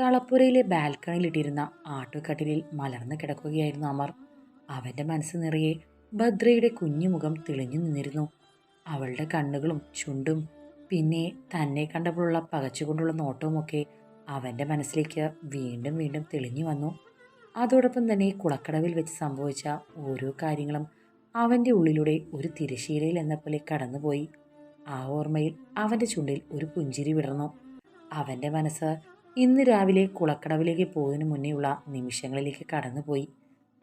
കളപ്പുരയിലെ ബാൽക്കണിയിലിട്ടിരുന്ന ആട്ടുകട്ടിലിൽ മലർന്നു കിടക്കുകയായിരുന്നു അമർ. അവന്റെ മനസ്സ് നിറയെ ഭദ്രയുടെ കുഞ്ഞുമുഖം തെളിഞ്ഞു നിന്നിരുന്നു. അവളുടെ കണ്ണുകളും ചുണ്ടും പിന്നെ തന്നെ കണ്ടപ്പോഴുള്ള പകച്ചുകൊണ്ടുള്ള നോട്ടവുമൊക്കെ അവന്റെ മനസ്സിലേക്ക് വീണ്ടും വീണ്ടും തെളിഞ്ഞു വന്നു. അതോടൊപ്പം തന്നെ കുളക്കടവിൽ വെച്ച് സംഭവിച്ച ഓരോ കാര്യങ്ങളും അവന്റെ ഉള്ളിലൂടെ ഒരു തിരശീലയിൽ എന്ന പോലെ കടന്നുപോയി. ആ ഓർമ്മയിൽ അവന്റെ ചുണ്ടിൽ ഒരു പുഞ്ചിരി വിടർന്നു. അവന്റെ മനസ്സ് ഇന്ന് രാവിലെ കുളക്കടവിലേക്ക് പോകുന്നതിന് മുന്നേയുള്ള നിമിഷങ്ങളിലേക്ക് കടന്നുപോയി.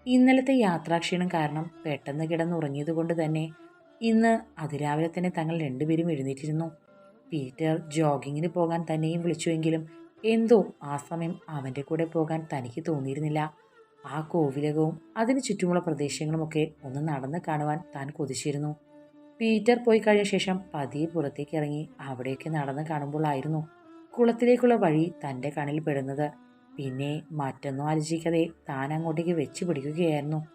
ഇന്നലത്തെ യാത്രാക്ഷീണം കാരണം പെട്ടെന്ന് കിടന്നുറങ്ങിയത് കൊണ്ട് തന്നെ ഇന്ന് അതിരാവിലെ തന്നെ തങ്ങൾ രണ്ടുപേരും എഴുന്നേറ്റിരുന്നു. പീറ്റർ ജോഗിങ്ങിന് പോകാൻ തന്നെയും വിളിച്ചുവെങ്കിലും എന്തോ ആ സമയം അവന്റെ കൂടെ പോകാൻ തനിക്ക് തോന്നിയിരുന്നില്ല. ആ കോവിലകവും അതിന് ചുറ്റുമുള്ള പ്രദേശങ്ങളുമൊക്കെ ഒന്ന് നടന്ന് കാണുവാൻ താൻ കൊതിച്ചിരുന്നു. പീറ്റർ പോയി കഴിഞ്ഞ ശേഷം പതിയെ പുറത്തേക്ക് ഇറങ്ങി അവിടെയൊക്കെ നടന്ന് കാണുമ്പോഴായിരുന്നു കുളത്തിലേക്കുള്ള വഴി തന്റെ കണ്ണിൽ പെടുന്നത്. പിന്നെ മറ്റൊന്നും ആലോചിക്കാതെ താൻ അങ്ങോട്ടേക്ക് വെച്ച് പിടിക്കുകയായിരുന്നു.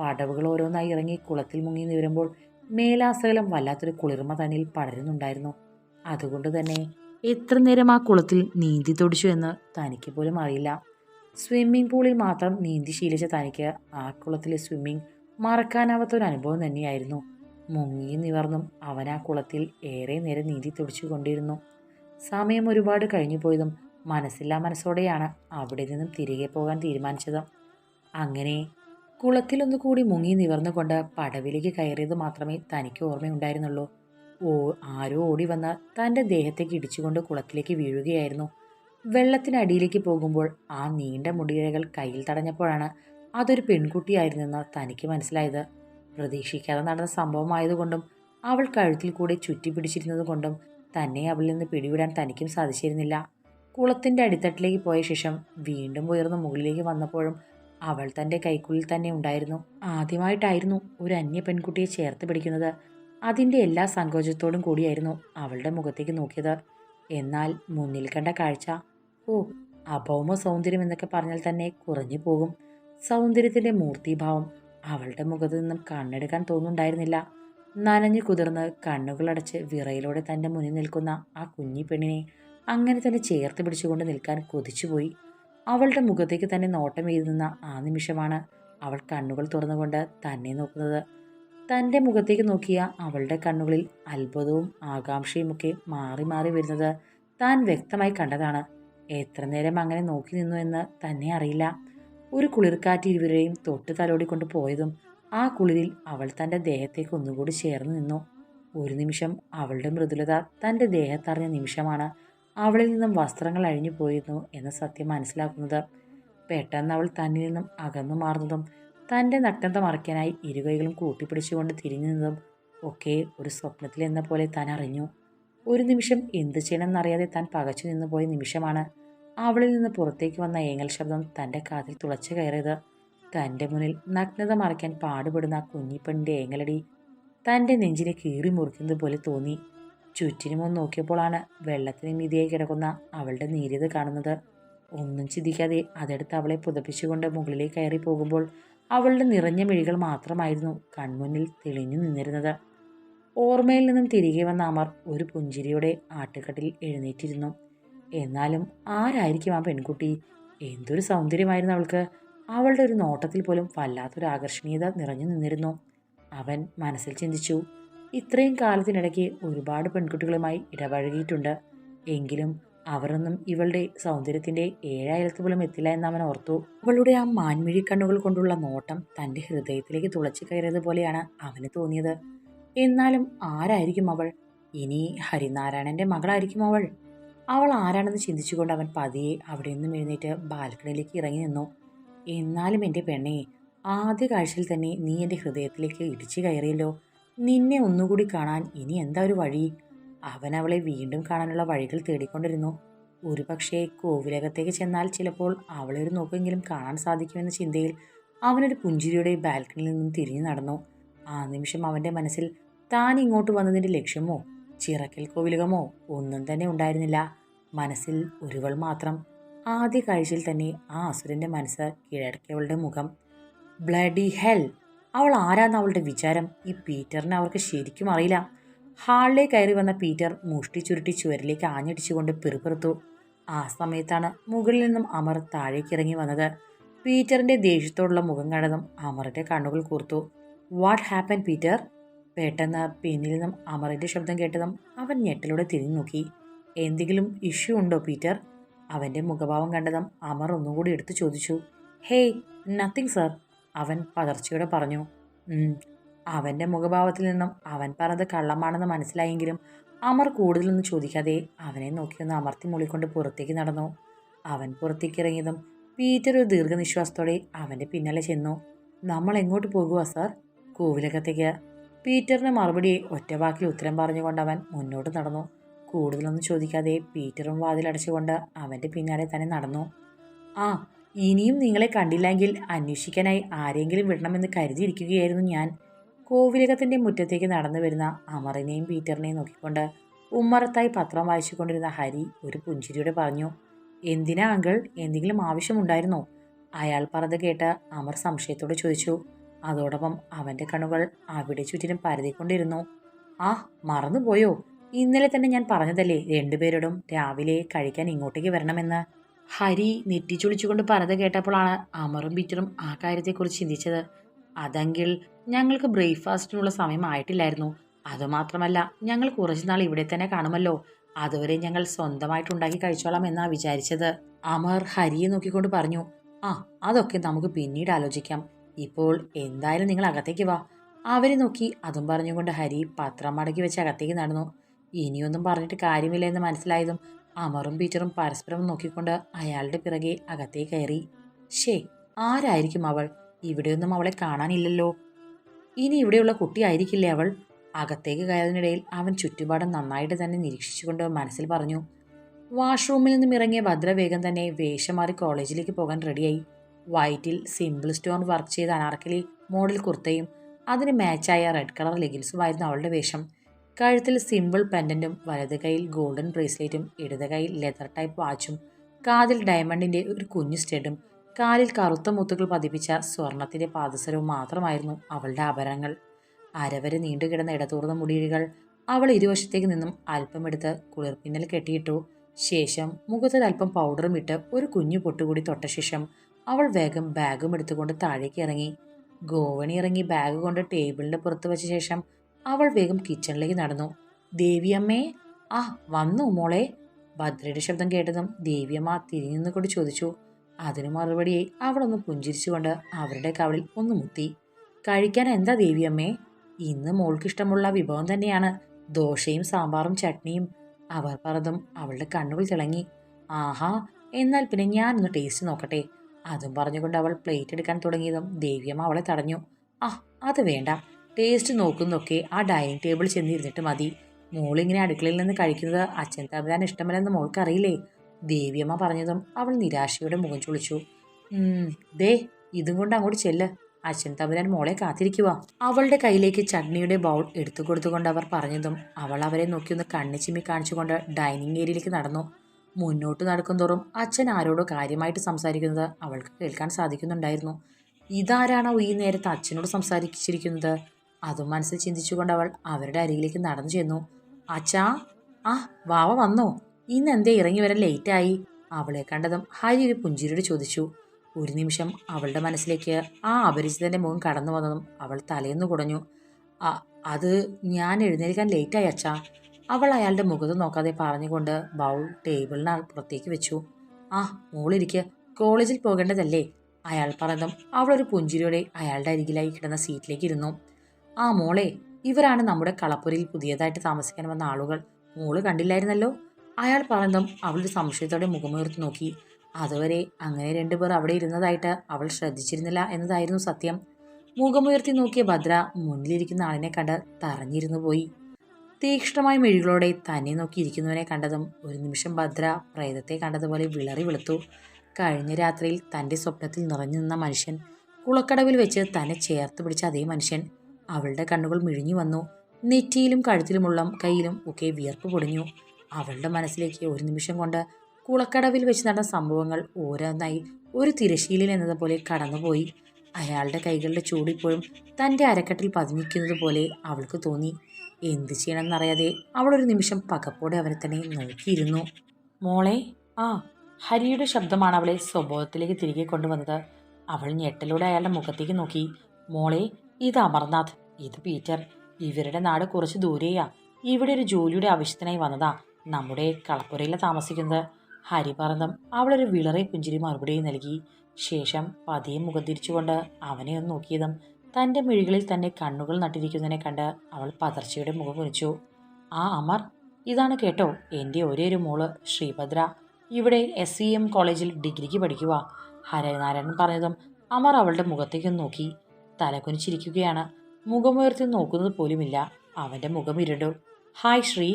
പടവുകൾ ഓരോന്നായി ഇറങ്ങി കുളത്തിൽ മുങ്ങി നിവരുമ്പോൾ മേലാസകലം വല്ലാത്തൊരു കുളിർമ തന്നിൽ പടരുന്നുണ്ടായിരുന്നു. അതുകൊണ്ട് തന്നെ എത്ര നേരം ആ കുളത്തിൽ നീന്തി തൊടിച്ചു എന്ന് തനിക്ക് പോലും അറിയില്ല. സ്വിമ്മിംഗ് പൂളിൽ മാത്രം നീന്തി ശീലിച്ച തനിക്ക് ആ കുളത്തിലെ സ്വിമ്മിംഗ് മറക്കാനാവാത്ത ഒരു അനുഭവം തന്നെയായിരുന്നു. മുങ്ങി നിവർന്നും അവൻ ആ കുളത്തിൽ ഏറെ നേരം നീന്തി തുടിച്ചു കൊണ്ടിരുന്നു. സമയം ഒരുപാട് കഴിഞ്ഞു പോയതും മനസ്സില്ലാ മനസ്സോടെയാണ് അവിടെ നിന്നും തിരികെ പോകാൻ തീരുമാനിച്ചതും. അങ്ങനെ കുളത്തിലൊന്നു കൂടി മുങ്ങി നിവർന്നുകൊണ്ട് പടവിലേക്ക് കയറിയത് മാത്രമേ തനിക്ക് ഓർമ്മയുണ്ടായിരുന്നുള്ളൂ. ഓ ആരോ ഓടി വന്ന് തന്റെ ദേഹത്തേക്ക് ഇടിച്ചുകൊണ്ട് കുളത്തിലേക്ക് വീഴുകയായിരുന്നു. വെള്ളത്തിനടിയിലേക്ക് പോകുമ്പോൾ ആ നീണ്ട മുടിയിഴകൾ കയ്യിൽ തടഞ്ഞപ്പോഴാണ് അതൊരു പെൺകുട്ടിയായിരുന്നെന്ന് തനിക്ക് മനസ്സിലായത്. പ്രതീക്ഷിക്കാതെ നടന്ന സംഭവമായതുകൊണ്ടും അവൾ കഴുത്തിൽ കൂടെ ചുറ്റിപ്പിടിച്ചിരുന്നത് കൊണ്ടും തന്നെ അവളിൽ നിന്ന് പിടിവിടാൻ തനിക്കും സാധിച്ചിരുന്നില്ല. കുളത്തിന്റെ അടിത്തട്ടിലേക്ക് പോയ ശേഷം വീണ്ടും ഉയർന്ന് മുകളിലേക്ക് വന്നപ്പോഴും അവൾ തന്റെ കൈക്കുള്ളിൽ തന്നെ ഉണ്ടായിരുന്നു. ആദ്യമായിട്ടായിരുന്നു ഒരു അന്യ പെൺകുട്ടിയെ ചേർത്ത് പിടിക്കുന്നത്. അതിന്റെ എല്ലാ സങ്കോചത്തോടും കൂടിയായിരുന്നു അവളുടെ മുഖത്തേക്ക് നോക്കിയത്. എന്നാൽ മുന്നിൽ കണ്ട കാഴ്ച ഓ അഭൗമ സൗന്ദര്യം എന്നൊക്കെ പറഞ്ഞാൽ തന്നെ കുറഞ്ഞു പോകും. സൗന്ദര്യത്തിന്റെ മൂർത്തിഭാവം അവളുടെ മുഖത്ത് നിന്നും കണ്ണെടുക്കാൻ തോന്നുന്നുണ്ടായിരുന്നില്ല. നനഞ്ഞു കുതിർന്ന് കണ്ണുകളടച്ച് വിറയിലൂടെ തന്റെ മുന്നിൽ നിൽക്കുന്ന ആ കുഞ്ഞി പെണ്ണിനെ അങ്ങനെ തന്നെ ചേർത്ത് പിടിച്ചുകൊണ്ട് നിൽക്കാൻ കൊതിച്ചുപോയി. അവളുടെ മുഖത്തേക്ക് തന്നെ നോട്ടം എഴുതുന്ന ആ നിമിഷമാണ് അവൾ കണ്ണുകൾ തുറന്നുകൊണ്ട് തന്നെ നോക്കുന്നത്. തന്റെ മുഖത്തേക്ക് നോക്കിയ അവളുടെ കണ്ണുകളിൽ അത്ഭുതവും ആകാംക്ഷയുമൊക്കെ മാറി മാറി വരുന്നത് താൻ വ്യക്തമായി കണ്ടതാണ്. എത്ര നേരം അങ്ങനെ നോക്കി നിന്നു എന്ന് തന്നെ അറിയില്ല. ഒരു കുളിർക്കാറ്റ് ഇരുവരെയും തൊട്ട് തലോടിക്കൊണ്ട് പോയതും ആ കുളിരിൽ അവൾ തന്റെ ദേഹത്തേക്ക് ഒന്നുകൂടി ചേർന്ന് നിന്നു. ഒരു നിമിഷം അവളുടെ മൃദുലത തന്റെ ദേഹത്തറിഞ്ഞ നിമിഷമാണ് അവളിൽ നിന്നും വസ്ത്രങ്ങൾ അഴിഞ്ഞു പോയിരുന്നു എന്ന സത്യം മനസ്സിലാക്കുന്നത്. പെട്ടെന്ന് അവൾ തന്നിൽ നിന്നും അകന്നു മാറുന്നതും തന്റെ നഗ്നത മറയ്ക്കാനായി ഇരുകൈകളും കൂട്ടിപ്പിടിച്ചുകൊണ്ട് തിരിഞ്ഞു നിന്നതും ഒക്കെ ഒരു സ്വപ്നത്തിൽ എന്ന പോലെ താൻ അറിഞ്ഞു. ഒരു നിമിഷം എന്ത് ചെയ്യണമെന്നറിയാതെ താൻ പകച്ചു നിന്നു പോയ നിമിഷമാണ് അവളിൽ നിന്ന് പുറത്തേക്ക് വന്ന ഏങ്ങൽ ശബ്ദം തന്റെ കാതിൽ തുളച്ചു കയറിയത്. തന്റെ മുന്നിൽ നഗ്നത മറയ്ക്കാൻ പാടുപെടുന്ന ആ കുഞ്ഞിപ്പെണ്ണിന്റെ ഏങ്ങലടി. തന്റെ നെഞ്ചിനെ കീറി മുറിക്കുന്നത് പോലെ തോന്നി. ചുറ്റിനുമൊന്ന് നോക്കിയപ്പോഴാണ് വെള്ളത്തിന് മീതിയായി കിടക്കുന്ന അവളുടെ നീര്യത കാണുന്നത്. ഒന്നും ചിന്തിക്കാതെ അതെടുത്ത് അവളെ പുതപ്പിച്ചുകൊണ്ട് മുകളിലേക്ക് കയറി പോകുമ്പോൾ അവളുടെ നിറഞ്ഞ മിഴികൾ മാത്രമായിരുന്നു കൺമുന്നിൽ തെളിഞ്ഞു നിന്നിരുന്നത്. ഓർമ്മയിൽ നിന്നും തിരികെ വന്ന അമർ ഒരു പുഞ്ചിരിയോടെ ആട്ടുകട്ടിൽ എഴുന്നേറ്റിരുന്നു. എന്നാലും ആരായിരിക്കും ആ പെൺകുട്ടി? എന്തൊരു സൗന്ദര്യമായിരുന്നു അവൾക്ക്. അവളുടെ ഒരു നോട്ടത്തിൽ പോലും വല്ലാത്തൊരു ആകർഷണീയത നിറഞ്ഞു നിന്നിരുന്നു. അവൻ മനസ്സിൽ ചിന്തിച്ചു ഇത്രയും കാലത്തിനിടയ്ക്ക് ഒരുപാട് പെൺകുട്ടികളുമായി ഇടപഴകിയിട്ടുണ്ട്. എങ്കിലും അവരൊന്നും ഇവളുടെ സൗന്ദര്യത്തിന്റെ ഏഴായിരത്ത് പോലും എത്തില്ല എന്ന് അവൻ ഓർത്തു. അവളുടെ ആ മാൻമിഴി കണ്ണുകൾ കൊണ്ടുള്ള നോട്ടം തന്റെ ഹൃദയത്തിലേക്ക് തുളച്ചു കയറിയത് പോലെയാണ് അവന് തോന്നിയത്. എന്നാലും ആരായിരിക്കും അവൾ? ഇനി ഹരിനാരായണന്റെ മകളായിരിക്കും അവൾ. അവൾ ആരാണെന്ന് ചിന്തിച്ചുകൊണ്ട് അവൻ പതിയെ അവിടെ നിന്നും എഴുന്നേറ്റ് ബാൽക്കണിയിലേക്ക് ഇറങ്ങി നിന്നു. എന്നാലും എന്റെ പെണ്ണെ ആദ്യ കാഴ്ചയിൽ തന്നെ നീ എന്റെ ഹൃദയത്തിലേക്ക് ഇടിച്ചു കയറിയല്ലോ. നിന്നെ ഒന്നുകൂടി കാണാൻ ഇനി എന്താ ഒരു വഴി? അവൻ അവളെ വീണ്ടും കാണാനുള്ള വഴികൾ തേടിക്കൊണ്ടിരുന്നു. ഒരുപക്ഷെ കോവിലകത്തേക്ക് ചെന്നാൽ ചിലപ്പോൾ അവളെ ഒരു നോക്കെങ്കിലും കാണാൻ സാധിക്കുമെന്ന ചിന്തയിൽ അവനൊരു പുഞ്ചിരിയുടെ ബാൽക്കണിയിൽ നിന്നും തിരിഞ്ഞു നടന്നു. ആ നിമിഷം അവന്റെ മനസ്സിൽ താൻ ഇങ്ങോട്ട് വന്നതിന്റെ ലക്ഷ്യമോ ചിറക്കൽ കോവിലകമോ ഒന്നും തന്നെ ഉണ്ടായിരുന്നില്ല. മനസ്സിൽ ഒരുവൾ മാത്രം ആദ്യ കാഴ്ചയിൽ തന്നെ ആ അസുരന്റെ മനസ്സ് കീഴടക്കിയവളുടെ മുഖം. ബ്ലഡി ഹെൽ അവൾ ആരാന്ന് അവളുടെ വിചാരം ഈ പീറ്ററിന് അവർക്ക് ശരിക്കും അറിയില്ല. ഹാളിലേക്ക് കയറി വന്ന പീറ്റർ മുഷ്ടി ചുരുട്ടി ചുവരിലേക്ക് ആഞ്ഞടിച്ചുകൊണ്ട് പിറുപിറുത്തു. ആ സമയത്താണ് മുകളിൽ നിന്നും അമർ താഴേക്ക് ഇറങ്ങി വന്നത്. പീറ്ററിന്റെ ദേഷ്യത്തോടുള്ള മുഖം കണ്ടതും അമറിന്റെ കണ്ണുകൾ കൂർത്തു. വാട്ട് ഹാപ്പൻ പീറ്റർ പെട്ടെന്ന് പിന്നിൽ നിന്നും അമറിന്റെ ശബ്ദം കേട്ടതും അവൻ ഞെട്ടലോടെ തിരിഞ്ഞു നോക്കി എന്തെങ്കിലും ഇഷ്യൂ ഉണ്ടോ പീറ്റർ അവന്റെ മുഖഭാവം കണ്ടതും അമർ ഒന്നുകൂടി എടുത്തു ചോദിച്ചു. ഹേയ് നത്തിങ് സർ അവൻ പതർച്ചയോടെ പറഞ്ഞു. അവന്റെ മുഖഭാവത്തിൽ നിന്നും അവൻ പറഞ്ഞത് കള്ളമാണെന്ന് മനസ്സിലായെങ്കിലും അമർ കൂടുതലൊന്നും ചോദിക്കാതെ അവനെ നോക്കിയൊന്ന് അമർത്തി മൂളിക്കൊണ്ട് പുറത്തേക്ക് നടന്നു. അവൻ പുറത്തേക്ക് ഇറങ്ങിയതും പീറ്റർ ഒരു ദീർഘനിശ്വാസത്തോടെ അവന്റെ പിന്നാലെ ചെന്നു. നമ്മൾ എങ്ങോട്ട് പോകുക സാർ കോവിലകത്തേക്ക്. പീറ്ററിന് മറുപടി ഒറ്റവാക്കിൽ ഉത്തരം പറഞ്ഞുകൊണ്ട് അവൻ മുന്നോട്ട് നടന്നു. കൂടുതലൊന്നും ചോദിക്കാതെ പീറ്ററും വാതിലടച്ചുകൊണ്ട് അവന്റെ പിന്നാലെ തന്നെ നടന്നു. ആ ഇനിയും നിങ്ങളെ കണ്ടില്ലെങ്കിൽ അന്വേഷിക്കാനായി ആരെങ്കിലും വിടണമെന്ന് കരുതിയിരിക്കുകയായിരുന്നു ഞാൻ. കോവിലകത്തിന്റെ മുറ്റത്തേക്ക് നടന്നു വരുന്ന അമറിനെയും പീറ്ററിനെയും നോക്കിക്കൊണ്ട് ഉമ്മറത്തായി പത്രം വായിച്ചുകൊണ്ടിരുന്ന ഹരി ഒരു പുഞ്ചിരിയോടെ പറഞ്ഞു എന്തിനാ അങ്കിൾ? എന്തെങ്കിലും ആവശ്യമുണ്ടായിരുന്നോ? അയാൾ പറഞ്ഞത് കേട്ട് അമർ സംശയത്തോടെ ചോദിച്ചു. അതോടൊപ്പം അവന്റെ കണ്ണുകൾ അവിടെ ചുറ്റിനും പരതിക്കൊണ്ടിരുന്നു. ആ മറന്നുപോയോ? ഇന്നലെ തന്നെ ഞാൻ പറഞ്ഞതല്ലേ രണ്ടുപേരോടും രാവിലെ കഴിക്കാൻ ഇങ്ങോട്ടേക്ക് വരണമെന്ന്. ഹരി നെറ്റിച്ചുളിച്ചുകൊണ്ട് പറഞ്ഞത് കേട്ടപ്പോഴാണ് അമറും പീറ്ററും ആ കാര്യത്തെക്കുറിച്ച് ചിന്തിച്ചത്. അതെങ്കിൽ ഞങ്ങൾക്ക് ബ്രേക്ക്ഫാസ്റ്റിനുള്ള സമയമായിട്ടില്ലായിരുന്നു അതുമാത്രമല്ല ഞങ്ങൾ കുറച്ച് നാൾ ഇവിടെ തന്നെ കാണുമല്ലോ. അതുവരെ ഞങ്ങൾ സ്വന്തമായിട്ട് ഉണ്ടാക്കി കഴിച്ചോളാം എന്നാണ് വിചാരിച്ചത്. അമർ ഹരിയെ നോക്കിക്കൊണ്ട് പറഞ്ഞു ആ അതൊക്കെ നമുക്ക് പിന്നീട് ആലോചിക്കാം. ഇപ്പോൾ എന്തായാലും നിങ്ങൾ അകത്തേക്ക് വാ. അവരെ നോക്കി അതും പറഞ്ഞുകൊണ്ട് ഹരി പത്രം മടക്കി വെച്ച് അകത്തേക്ക് നടന്നു. ഇനിയൊന്നും പറഞ്ഞിട്ട് കാര്യമില്ല എന്ന് മനസ്സിലായതും അമറും പീറ്ററും പരസ്പരം നോക്കിക്കൊണ്ട് അയാളുടെ പിറകെ അകത്തേ കയറി. ഷേ ആരായിരിക്കും അവൾ? ഇവിടെയൊന്നും അവളെ കാണാനില്ലല്ലോ. ഇനി ഇവിടെയുള്ള കുട്ടിയായിരിക്കില്ലേ അവൾ? അകത്തേക്ക് കയറിനിടയിൽ അവൻ ചുറ്റുപാടും നന്നായിട്ട് തന്നെ നിരീക്ഷിച്ചുകൊണ്ട് മനസ്സിൽ പറഞ്ഞു. വാഷ്റൂമിൽ നിന്നും ഇറങ്ങിയ ഭദ്ര വേഗം തന്നെ വേഷം മാറി കോളേജിലേക്ക് പോകാൻ റെഡിയായി. വൈറ്റിൽ സിമ്പിൾ സ്റ്റോൺ വർക്ക് ചെയ്ത അനാർക്കലി മോഡൽ കുർത്തയും അതിന് മാച്ചായ റെഡ് കളർ ലെഗിൻസുമായിരുന്നു അവളുടെ വേഷം. കഴുത്തിൽ സിമ്പിൾ പെൻഡന്റും വലത് കൈയിൽ ഗോൾഡൻ ബ്രേസ്ലെറ്റും ഇടത് കൈയിൽ ലെതർ ടൈപ്പ് വാച്ചും കാതിൽ ഡയമണ്ടിന്റെ ഒരു കുഞ്ഞു സ്റ്റെഡും കാലിൽ കറുത്ത മുത്തുകൾ പതിപ്പിച്ച സ്വർണത്തിന്റെ പാദസരവും മാത്രമായിരുന്നു അവളുടെ ആഭരണങ്ങൾ. അരവരെ നീണ്ടുകിടന്ന ഇടതൂർന്ന മുടിയിഴികൾ അവൾ ഇരുവശത്തേക്ക് നിന്നും അല്പമെടുത്ത് കുളിർപ്പിന്നൽ കെട്ടിയിട്ടു ശേഷം മുഖത്തിൽ അല്പം പൗഡറും ഇട്ട് ഒരു കുഞ്ഞു പൊട്ടുകൂടി തൊട്ട ശേഷം അവൾ വേഗം ബാഗും എടുത്തുകൊണ്ട് താഴേക്ക് ഇറങ്ങി. ഗോവണി ഇറങ്ങി ബാഗ് കൊണ്ട് ടേബിളിന്റെ പുറത്ത് വെച്ച ശേഷം അവൾ വേഗം കിച്ചണിലേക്ക് നടന്നു. ദേവിയമ്മേ ആ വന്നു മോളെ ഭദ്രയുടെ ശബ്ദം കേട്ടതും ദേവിയമ്മ തിരിഞ്ഞു നിന്നുകൊണ്ട് ചോദിച്ചു. അതിനു മറുപടിയായി അവളൊന്ന് പുഞ്ചിരിച്ചുകൊണ്ട് അവരുടെ കവളിൽ ഒന്ന് മുത്തി. കഴിക്കാൻ എന്താ ദേവിയമ്മേ? ഇന്ന് മോൾക്കിഷ്ടമുള്ള വിഭവം തന്നെയാണ്. ദോശയും സാമ്പാറും ചട്നിയും. അവർ പറഞ്ഞതും അവളുടെ കണ്ണുകൾ തിളങ്ങി. ആഹാ എന്നാൽ പിന്നെ ഞാനൊന്ന് ടേസ്റ്റ് നോക്കട്ടെ. അതും പറഞ്ഞുകൊണ്ട് അവൾ പ്ലേറ്റ് എടുക്കാൻ തുടങ്ങിയതും ദേവിയമ്മ അവളെ തടഞ്ഞു. ആ അത് വേണ്ട. ടേസ്റ്റ് നോക്കുന്നതൊക്കെ ആ ഡൈനിങ് ടേബിൾ ചെന്നിരുന്നിട്ട് മതി. മോളിങ്ങനെ അടുക്കളയിൽ നിന്ന് കഴിക്കുന്നത് അച്ഛൻ തമ്പുരാൻ ഇഷ്ടമല്ലെന്ന് മോൾക്കറിയില്ലേ? ദേവിയമ്മ പറഞ്ഞതും അവൾ നിരാശയോടെ മുഖം ചുളിച്ചു. "ഉം, ദേ ഇതും കൊണ്ട് അങ്ങോട്ട് ചെല്ല്. അച്ഛൻ തമ്പുരാൻ മോളെ കാത്തിരിക്കുക അവളുടെ കയ്യിലേക്ക് ചട്നിയുടെ ബൗൾ എടുത്തു കൊടുത്തുകൊണ്ട് അവർ പറഞ്ഞതും അവൾ അവരെ നോക്കിയൊന്ന് കണ്ണു ചിമ്മി കാണിച്ചുകൊണ്ട് ഡൈനിങ് ഏരിയയിലേക്ക് നടന്നു. മുന്നോട്ട് നടക്കുന്തോറും അച്ഛൻ ആരോടോ കാര്യമായിട്ട് സംസാരിക്കുന്നത് അവൾക്ക് കേൾക്കാൻ സാധിക്കുന്നുണ്ടായിരുന്നു. ഇതാരാണോ ഈ നേരത്തെ അച്ഛനോട് സംസാരിച്ചിരിക്കുന്നത്? അതും മനസ്സിൽ ചിന്തിച്ചുകൊണ്ട് അവൾ അവരുടെ അരികിലേക്ക് നടന്നു ചെന്നു. അച്ഛാ ആ വാവ വന്നോ? ഇന്ന് എന്തേ ഇറങ്ങി വരാൻ ലേറ്റായി അവളെ കണ്ടതും ഹരി ഒരു പുഞ്ചിരിയോട് ചോദിച്ചു. ഒരു നിമിഷം അവളുടെ മനസ്സിലേക്ക് ആ അപരിചിതന്റെ മുഖം കടന്നു വന്നതും അവൾ തലയെന്ന് കുടഞ്ഞു. "ആ, അത് ഞാൻ എഴുന്നേൽക്കാൻ ലേറ്റായി അച്ഛാ. അവൾ അയാളുടെ മുഖത്ത് നോക്കാതെ പറഞ്ഞുകൊണ്ട് ബൗൾ ടേബിളിന് പുറത്തേക്ക് വെച്ചു. ആ മോളിരിക്ക് കോളേജിൽ പോകേണ്ടതല്ലേ? അയാൾ പറഞ്ഞതും അവളൊരു പുഞ്ചിരിയോടെ അയാളുടെ അരികിലായി കിടന്ന സീറ്റിലേക്ക് ഇരുന്നു. ആ മോളെ ഇവരാണ് നമ്മുടെ കളപ്പുരയിൽ പുതിയതായിട്ട് താമസിക്കാൻ വന്ന ആളുകൾ. മോൾ കണ്ടില്ലായിരുന്നല്ലോ? അയാൾ പറഞ്ഞതും അവളൊരു സംശയത്തോടെ മുഖമുയർത്തി നോക്കി. അതുവരെ അങ്ങനെ രണ്ടുപേർ അവിടെ ഇരുന്നതായിട്ട് അവൾ ശ്രദ്ധിച്ചിരുന്നില്ല എന്നതായിരുന്നു സത്യം. മുഖമുയർത്തി നോക്കിയ ഭദ്ര മുന്നിലിരിക്കുന്ന ആളിനെ കണ്ട് തറഞ്ഞിരുന്നു പോയി. തീക്ഷ്ണമായ മെഴികളോടെ തന്നെ നോക്കിയിരിക്കുന്നവനെ കണ്ടതും ഒരു നിമിഷം ഭദ്ര പ്രേതത്തെ കണ്ടതുപോലെ വിളറി വെളുത്തു. കഴിഞ്ഞ രാത്രിയിൽ തന്റെ സ്വപ്നത്തിൽ നിറഞ്ഞു നിന്ന മനുഷ്യൻ കുളക്കടവിൽ വെച്ച് തന്നെ ചേർത്ത് പിടിച്ച അതേ മനുഷ്യൻ അവളുടെ കണ്ണുകൾ മിഴിഞ്ഞു വന്നു. നെറ്റിയിലും കഴുത്തിലുമുള്ള കയ്യിലും ഒക്കെ വിയർപ്പ് പൊടിഞ്ഞു. അവളുടെ മനസ്സിലേക്ക് ഒരു നിമിഷം കൊണ്ട് കുളക്കടവിൽ വെച്ച് നടന്ന സംഭവങ്ങൾ ഓരോന്നായി. ഒരു തിരശീലിൽ എന്നതുപോലെ കടന്നുപോയി. അയാളുടെ കൈകളുടെ ചൂടിപ്പോഴും തന്റെ അരക്കെട്ടിൽ പതിഞ്ഞിരിക്കുന്നത് പോലെ അവൾക്ക് തോന്നി. എന്ത് ചെയ്യണമെന്നറിയാതെ അവളൊരു നിമിഷം പകപ്പോടെ അവനെ തന്നെ നോക്കിയിരുന്നു. മോളെ ആ ഹരിയുടെ ശബ്ദമാണ് അവളെ സ്വബോധത്തിലേക്ക് തിരികെ കൊണ്ടുവന്നത്. അവൾ ഞെട്ടലൂടെ അയാളുടെ മുഖത്തേക്ക് നോക്കി. മോളെ ഇത് അമർനാഥ് ഇത് പീറ്റർ. ഇവരുടെ നാട് കുറച്ച് ദൂരെയാ. ഇവിടെ ഒരു ജോലിയുടെ ആവശ്യത്തിനായി വന്നതാ. നമ്മുടെ കളപ്പുരയിലാണ് താമസിക്കുന്നത്. ഹരി പറന്നും അവളൊരു വിളറെ പുഞ്ചിരി മറുപടിയും നൽകി. ശേഷം പതിയെ മുഖം തിരിച്ചുകൊണ്ട് അവനെ ഒന്ന് നോക്കിയതും തന്റെ മിഴികളിൽ തന്നെ കണ്ണുകൾ നട്ടിരിക്കുന്നതിനെ കണ്ട് അവൾ പതർച്ചയുടെ മുഖം കുറിച്ചു ആ അമർ ഇതാണ് കേട്ടോ എന്റെ ഒരേ ഒരു മോൾ ശ്രീഭദ്ര. ഇവിടെ എസ് സി എം കോളേജിൽ ഡിഗ്രിക്ക് പഠിക്കുക ഹരനാരായണൻ പറഞ്ഞതും അമർ അവളുടെ മുഖത്തേക്ക് നോക്കി. തലകുനിച്ചിരിക്കുകയാണ്. മുഖമുയർത്തി നോക്കുന്നത് പോലുമില്ല. അവന്റെ മുഖം ഇരുണ്ടു. ഹായ് ശ്രീ.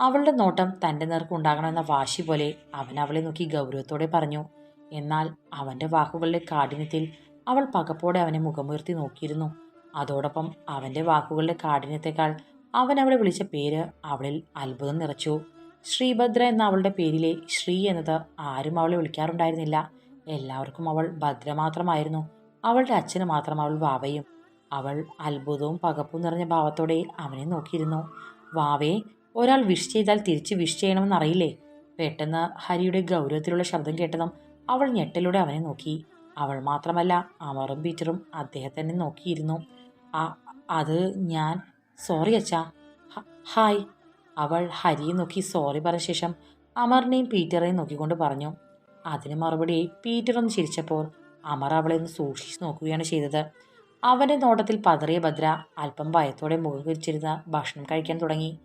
അവളുടെ നോട്ടം തന്റെ നേർക്ക് ഉണ്ടാകണമെന്ന വാശി പോലെ അവൻ അവളെ നോക്കി ഗൗരവത്തോടെ പറഞ്ഞു. എന്നാൽ അവന്റെ വാക്കുകളുടെ കാഠിന്യത്തിൽ അവൾ പകപ്പോടെ അവനെ മുഖമുയർത്തി നോക്കിയിരുന്നു. അതോടൊപ്പം അവന്റെ വാക്കുകളുടെ കാഠിന്യത്തെക്കാൾ അവൻ അവളെ വിളിച്ച പേര് അവളിൽ അത്ഭുതം നിറച്ചു. ശ്രീഭദ്ര എന്ന അവളുടെ പേരിലെ ശ്രീ എന്നത് ആരും അവളെ വിളിക്കാറുണ്ടായിരുന്നില്ല. എല്ലാവർക്കും അവൾ ഭദ്ര മാത്രമായിരുന്നു അവളുടെ അച്ഛന് മാത്രം അവൾ വാവയും. അവൾ അത്ഭുതവും പകപ്പും നിറഞ്ഞ ഭാവത്തോടെ അവനെ നോക്കിയിരുന്നു. വാവേ ഒരാൾ വിഷ് ചെയ്താൽ തിരിച്ച് വിഷ് ചെയ്യണമെന്നറിയില്ലേ? പെട്ടെന്ന് ഹരിയുടെ ഗൗരവത്തിലുള്ള ശബ്ദം കേട്ടതും അവൾ ഞെട്ടലൂടെ അവനെ നോക്കി. അവൾ മാത്രമല്ല അമറും പീറ്ററും അദ്ദേഹത്തിനെ നോക്കിയിരുന്നു. ആ അത് ഞാൻ. സോറി അച്ഛാ. ഹായ്. അവൾ ഹരിയെ നോക്കി സോറി പറഞ്ഞ ശേഷം അമറിനെയും പീറ്ററെയും നോക്കിക്കൊണ്ട് പറഞ്ഞു. അതിന് മറുപടിയായി പീറ്റർ ഒന്ന് ചിരിച്ചപ്പോൾ അമർ അവളെ ഒന്ന് സൂക്ഷിച്ചു നോക്കുകയാണ് ചെയ്തത്. അവന്റെ നോട്ടത്തിൽ പതറിയ ഭദ്ര അല്പം ഭയത്തോടെ മുഖം കുരിച്ചിരുന്ന ഭക്ഷണം കഴിക്കാൻ തുടങ്ങി.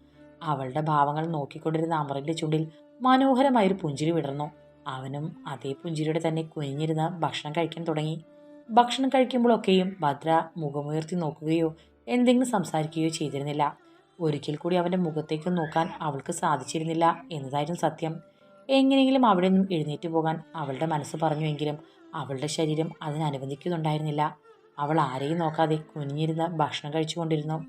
അവളുടെ ഭാവങ്ങൾ നോക്കിക്കൊണ്ടിരുന്ന അമറിന്റെ ചുണ്ടിൽ മനോഹരമായൊരു പുഞ്ചിരി വിടർന്നു. അവനും അതേ പുഞ്ചിരിയുടെ തന്നെ കുനിഞ്ഞിരുന്ന് ഭക്ഷണം കഴിക്കാൻ തുടങ്ങി. ഭക്ഷണം കഴിക്കുമ്പോഴൊക്കെയും ഭദ്ര മുഖമുയർത്തി നോക്കുകയോ എന്തെങ്കിലും സംസാരിക്കുകയോ ചെയ്തിരുന്നില്ല. ഒരിക്കൽ കൂടി അവന്റെ മുഖത്തേക്ക് നോക്കാൻ അവൾക്ക് സാധിച്ചിരുന്നില്ല എന്നതായിരുന്നു സത്യം. എങ്ങനെയെങ്കിലും അവിടെ നിന്നും എഴുന്നേറ്റ് പോകാൻ അവളുടെ മനസ്സ് പറഞ്ഞുവെങ്കിലും അവളുടെ ശരീരം അതിനനുവദിക്കുന്നുണ്ടായിരുന്നില്ല അവൾ ആരെയും നോക്കാതെ കുനിഞ്ഞിരുന്ന ഭക്ഷണം കഴിച്ചുകൊണ്ടിരുന്നു.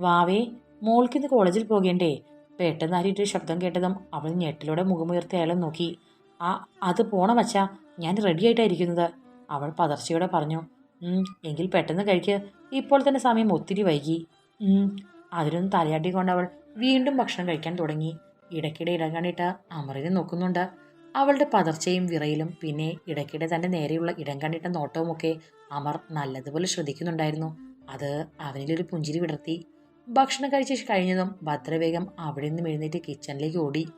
വാവേ മോൾക്കിന്ന് കോളേജിൽ പോകേണ്ടേ? പെട്ടെന്ന് ആരിട്ടൊരു ശബ്ദം കേട്ടതും അവൾ ഞെട്ടിലൂടെ മുഖമുയർത്തി അയാളെ നോക്കി. ആ അത് പോണം അച്ഛാ. ഞാൻ റെഡി ആയിട്ടായിരിക്കുന്നത് അവൾ പതർച്ചയോടെ പറഞ്ഞു. എങ്കിൽ പെട്ടെന്ന് കഴിക്ക്. ഇപ്പോൾ തന്നെ സമയം ഒത്തിരി വൈകി. അതിനൊന്ന് തലയാട്ടിക്കൊണ്ട് അവൾ വീണ്ടും ഭക്ഷണം കഴിക്കാൻ തുടങ്ങി. ഇടയ്ക്കിടെ ഇടം കണ്ടിട്ട് അമറിനെ നോക്കുന്നുണ്ട്. അവളുടെ പതർച്ചയും വിറയിലും പിന്നെ ഇടയ്ക്കിടെ തന്റെ നേരെയുള്ള ഇടം കണ്ടിട്ട നോട്ടവുമൊക്കെ അമർ നല്ലതുപോലെ ശ്രദ്ധിക്കുന്നുണ്ടായിരുന്നു. അത് അവനിലൊരു പുഞ്ചിരി വിടർത്തി. ഭക്ഷണം കഴിച്ച് കഴിഞ്ഞതും ഭദ്രവേഗം അവിടെ നിന്നും എഴുന്നേറ്റ് കിച്ചണിലേക്ക് ഓടി.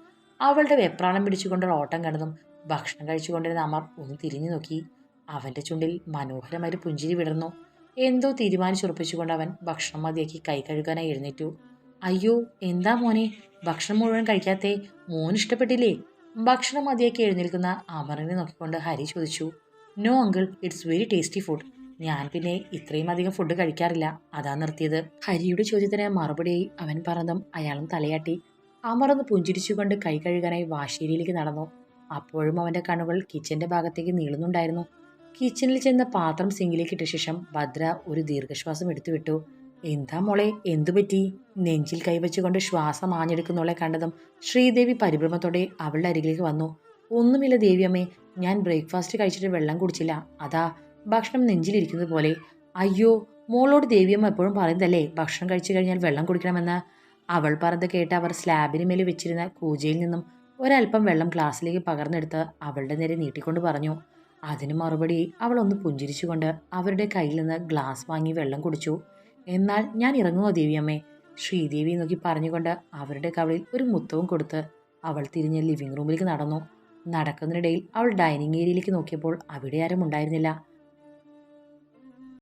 അവളുടെ വെപ്രാണം പിടിച്ചുകൊണ്ടുള്ള ഓട്ടം കണ്ടതും ഭക്ഷണം കഴിച്ചുകൊണ്ടിരുന്ന അമർ ഒന്ന് തിരിഞ്ഞു നോക്കി. അവന്റെ ചുണ്ടിൽ മനോഹരമായൊരു പുഞ്ചിരി വിടർന്നു. എന്തോ തീരുമാനിച്ചുറപ്പിച്ചുകൊണ്ട് അവൻ ഭക്ഷണം മതിയാക്കി കൈ കഴുകാനായി എഴുന്നേറ്റു. അയ്യോ എന്താ മോനെ? ഭക്ഷണം മുഴുവൻ കഴിക്കാത്തേ? മോൻ ഇഷ്ടപ്പെട്ടില്ലേ? ഭക്ഷണം മതിയാക്കി എഴുന്നേൽക്കുന്ന അമറിനെ നോക്കിക്കൊണ്ട് ഹരി ചോദിച്ചു no uncle it's very tasty food ഞാൻ പിന്നെ ഇത്രയും അധികം ഫുഡ് കഴിക്കാറില്ല. അതാ നിർത്തിയത്. ഹരിയുടെ ചോദ്യത്തിന് മറുപടിയായി അവൻ പറഞ്ഞതും അയാളും തലയാട്ടി. അമറൊന്ന് പുഞ്ചിരിച്ചുകൊണ്ട് കൈ കഴുകാനായി വാശേരിയിലേക്ക് നടന്നു. അപ്പോഴും അവന്റെ കണ്ണുകൾ കിച്ചന്റെ ഭാഗത്തേക്ക് നീളുന്നുണ്ടായിരുന്നു. കിച്ചണിൽ ചെന്ന പാത്രം സിങ്കിലേക്ക് ഇട്ട ശേഷം ഭദ്ര ഒരു ദീർഘശ്വാസം എടുത്തു വിട്ടു എന്താ മോളെ എന്തുപറ്റി നെഞ്ചിൽ കൈവച്ചുകൊണ്ട് ശ്വാസം ആഞ്ഞെടുക്കുന്നോളെ കണ്ടതും ശ്രീദേവി പരിഭ്രമത്തോടെ അവളുടെ അരികിലേക്ക് വന്നു. ഒന്നുമില്ല ദേവിയമ്മേ ഞാൻ ബ്രേക്ക്ഫാസ്റ്റ് കഴിച്ചിട്ട് വെള്ളം കുടിച്ചില്ല. അതാ ഭക്ഷണം നെഞ്ചിലിരിക്കുന്നത് പോലെ. അയ്യോ മോളോട് ദേവിയമ്മ എപ്പോഴും പറയുന്നതല്ലേ ഭക്ഷണം കഴിച്ചു കഴിഞ്ഞാൽ വെള്ളം കുടിക്കണമെന്ന്? അവൾ പറഞ്ഞത് കേട്ട് അവർ സ്ലാബിന് മേൽ വെച്ചിരുന്ന കൂജയിൽ നിന്നും ഒരല്പം വെള്ളം ഗ്ലാസ്സിലേക്ക് പകർന്നെടുത്ത് അവളുടെ നേരെ നീട്ടിക്കൊണ്ട് പറഞ്ഞു. അതിന് മറുപടി അവൾ ഒന്ന് പുഞ്ചിരിച്ചുകൊണ്ട് അവരുടെ കയ്യിൽ നിന്ന് ഗ്ലാസ് വാങ്ങി വെള്ളം കുടിച്ചു. എന്നാൽ ഞാൻ ഇറങ്ങുമോ ദേവിയമ്മേ? ശ്രീദേവി നോക്കി പറഞ്ഞുകൊണ്ട് അവരുടെ കവളിൽ ഒരു മുത്തവും കൊടുത്ത് അവൾ തിരിഞ്ഞ് ലിവിംഗ് റൂമിലേക്ക് നടന്നു. നടക്കുന്നതിനിടയിൽ അവൾ ഡൈനിങ് ഏരിയയിലേക്ക് നോക്കിയപ്പോൾ അവിടെ ആരും ഉണ്ടായിരുന്നില്ല.